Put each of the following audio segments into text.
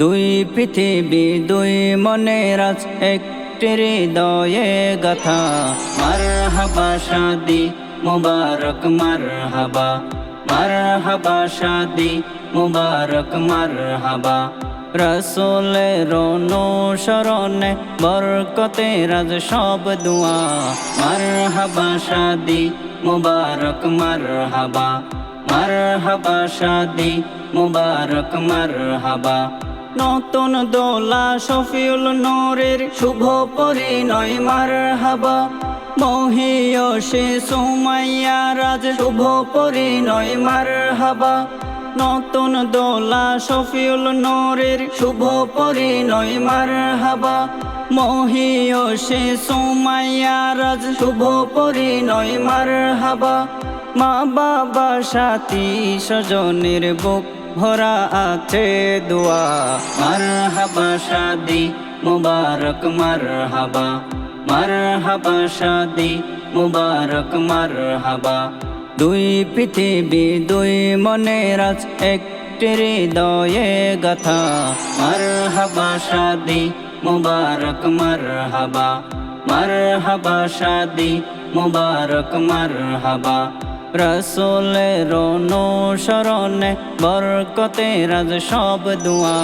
দুই পৃথিবী, দুই মনে আজ, একটি হৃদয়ে গাথা। মার হাবা শাদি, মুবারক মার হাবা মার হাবা শাদি, মুবারক মার হাবা রসোলের অনুসরণে বরকতে রাজ সব দুয়া। মার হাবা শাদি, মুবারক মার হাবা মার হাবা শাদি, মুবারক মার হাবা নতুন দোলা শফিউল নূরের শুভ পরিণয় মার হাবা মহিয়সে সুমাইয়া রাজ শুভ পরিণয় মার হাবা নতুন দোলা শফিউল নূরের শুভ পরিণয় মার হাবা মহিয়সে সুমাইয়া রাজ শুভ পরিণয় মার হাবা মা বাবা সাথী স্বজনের বুক ভরা আছে দোয়া। মার হাবা শাদি মুবারক মার হাবা মার হাবা শাদি মুবারক মার হাবা দুই পৃথিবী, দুই মনের আজ একটি হৃদয়ে গাথা। মার হাবা শাদি মুবারক মার হাবা মার হাবা শাদি মুবারক মার হাবা রসোলের অনুসরণে বরকতে রাজ সব দুয়া।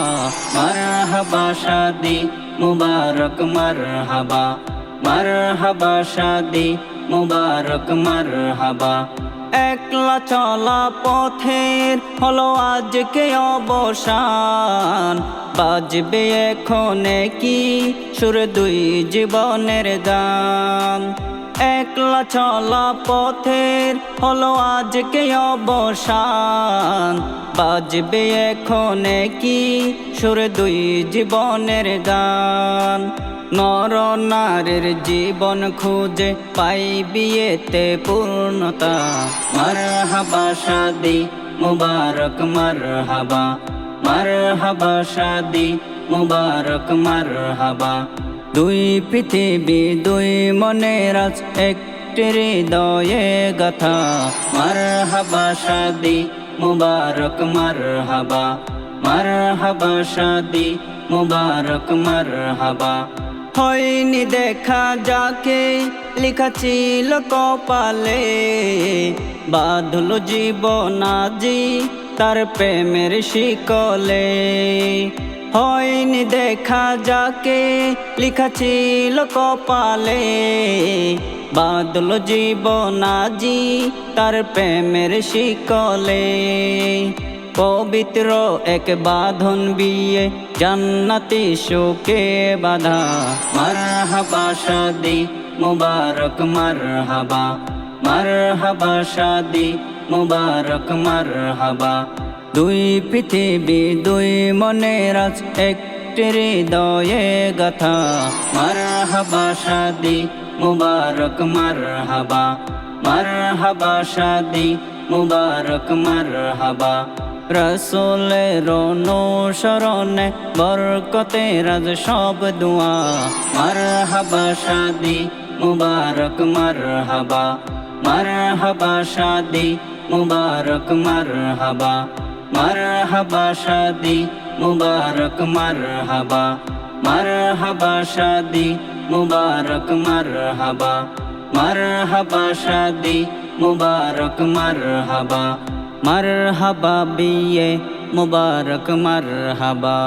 মার হাবা শাদি মুবারক মার হাবা মার হাবা শাদি মুবারক মার হাবা একলা চলা পথের হলো আজকে অবসান। বাজবে এখন কি সুর দুই জীবনের গান। একলা চলা পথের হলো আজকে অবসান। বাজবে এখন কি সুর দুই জীবনের গান। নর নারীর জীবন খুঁজে পাই বিয়েতে পূর্ণতা। মার হাবা শাদি, মুবারক মার হাবা শাদি, মুবারক মার হাবা দুই পৃথিবী, দুই মনে আজ, একটি হৃদয়ে গাথা। মার হাবা শাদি, মুবারক মার হাবা মার হাবা শাদি, মুবারক মার হাবা হয়নি দেখা যাকে, লেখা ছিল কপালে। বাঁধল জীবন আজি তার প্রেমের শিকলে। হয়নি দেখা যাকে, লেখা ছিল কপালে। বাদল জীবন আজি তার প্রেমের শিকলে। পবিত্র এক বাঁধন বিয়ে, জান্নাতি শোকে বাধা। মার হাবা শাদি, মুবারক মার হাবা মার হাবা শাদি, মুবারক মার হাবা দুই পৃথিবী, দুই মনের আজ, একটি হৃদয়ে গাথা। মার হাবা শাদি, মুবারক মার হাবা মার হাবা শাদি, মুবারক মার হাবা রসোলের অনুসরণে বরকতে রাজ সব দুয়া। মার হাবা শাদি, মুবারক মার হাবা মার হাবা শাদি, মুবারক মার হাবা মার হাবা শাদি, মুবারক মারহাবা। মারহাবা মার হাবা শাদি, মুবারক মারহাবা। মারহাবা মার হাবা শাদি, মুবারক মারহাবা। মারহাবা বিয়ে, মুবারক মার হাবা